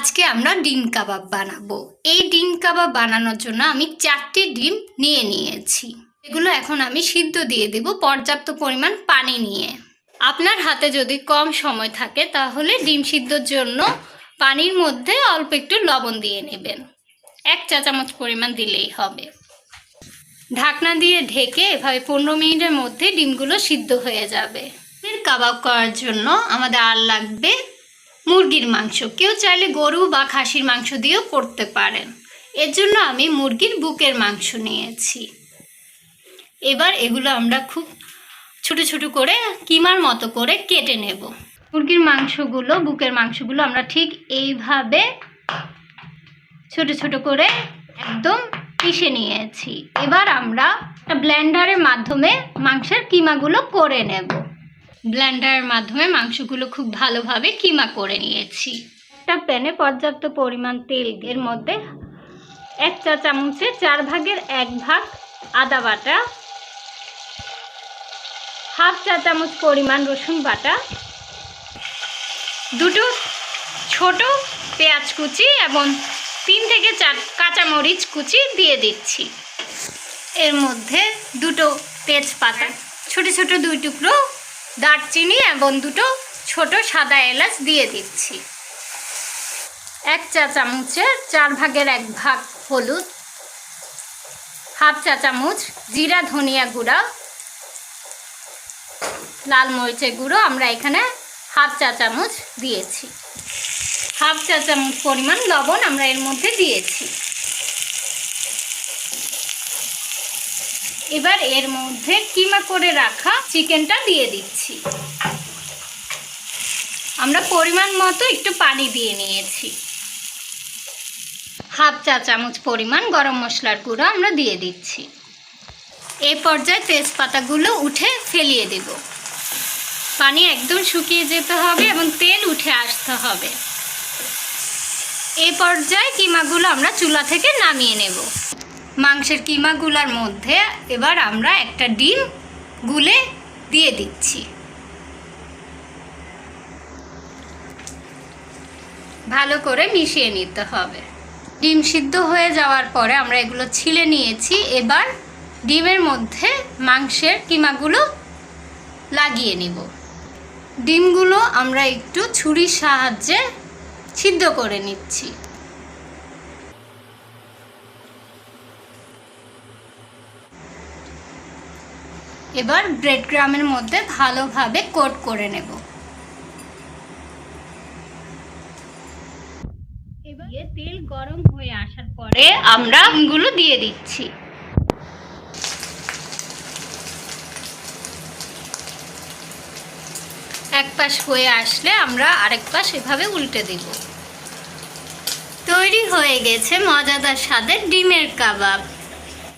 আজকে আমরা ডিম কাবাব বানাবো। এই ডিম কাবাব বানানোর জন্য আমি চারটি ডিম নিয়ে নিয়েছি। এগুলো এখন আমি সিদ্ধ দিয়ে দেব পর্যাপ্ত পরিমাণ পানি নিয়ে। আপনার হাতে যদি কম সময় থাকে তাহলে ডিম সিদ্ধর জন্য পানির মধ্যে অল্প একটু লবণ দিয়ে নেবেন। এক চা চামচ পরিমাণ দিলেই হবে। ঢাকনা দিয়ে ঢেকে এভাবে পনেরো মিনিটের মধ্যে ডিমগুলো সিদ্ধ হয়ে যাবে। এর কাবাব করার জন্য আমাদের আর লাগবে মুরগির মাংস। কেউ চাইলে গরু বা খাসির মাংস দিয়েও করতে পারেন। এর জন্য আমি মুরগির বুকের মাংস নিয়েছি। এবার এগুলো আমরা খুব ছোট ছোট করে, কিমার মতো করে কেটে নেব। মুরগির মাংসগুলো, বুকের মাংসগুলো আমরা ঠিক এইভাবে ছোট ছোট করে একদম পিষে নিয়েছি। এবার আমরা একটা ব্লেন্ডারের মাধ্যমে মাংসের কিমাগুলো করে নেব। ব্লেন্ডারের মাধ্যমে মাংসগুলো খুব ভালোভাবে কিমা করে নিয়েছি। একটা প্যানে পর্যাপ্ত পরিমাণ তেল এর মধ্যে এক চা চামচে চার ভাগের এক ভাগ আদা বাটা, হাফ চা চামচ পরিমাণ রসুন বাটা, দুটো ছোট পেঁয়াজ কুচি এবং তিন থেকে চার কাঁচামরিচ কুচি দিয়ে দিচ্ছি। এর মধ্যে দুটো তেজপাতা, ছোট ছোট দুই টুকরো দারচিনি এবং দুটো ছোট সাদা এলাচ দিয়ে দিচ্ছি। এক চা চামচের চার ভাগের এক ভাগ হলুদ, হাফ চা চামচ জিরা ধনিয়া গুঁড়া, লাল মরিচের গুঁড়ো আমরা এখানে হাফ চা চামচ দিয়েছি। হাফ চা চামচ পরিমাণ লবণ আমরা এর মধ্যে দিয়েছি। এবার এর মধ্যে কিমা করে রাখা চিকেনটা দিয়ে দিচ্ছি। আমরা পরিমাণ মতো একটু পানি দিয়ে নিয়েছি। হাফ চা চামচ পরিমাণ গরম মশলার গুঁড়ো আমরা দিয়ে দিচ্ছি। এই পর্যায়ে তেজপাতাগুলো উঠে ফেলিয়ে দেব। পানি একদম শুকিয়ে যেতে হবে এবং তেল উঠে আসতে হবে। এই পর্যায়ে কিমাগুলো আমরা চুলা থেকে নামিয়ে নেব। মাংসের কিমাগুলার মধ্যে এবার আমরা একটা ডিম গুলে দিয়ে দিচ্ছি। ভালো করে মিশিয়ে নিতে হবে। ডিম সিদ্ধ হয়ে যাওয়ার পরে আমরা এগুলো ছিলে নিয়েছি। এবার ডিমের মধ্যে মাংসের কিমাগুলো লাগিয়ে নিব। ডিমগুলো আমরা একটু ছুরির সাহায্যে সিদ্ধ করে নিচ্ছি। এবার ব্রেড গ্রামের মধ্যে ভালোভাবে কোট করে নেব। এবার তেল গরম হয়ে আসার পরে আমরা ডিমগুলো দিয়ে দিচ্ছি। এক পাশ হয়ে আসলে আমরা আরেক পাশ এভাবে উল্টে দিব। তৈরি হয়ে গেছে মজাদার স্বাদের ডিমের কাবাব।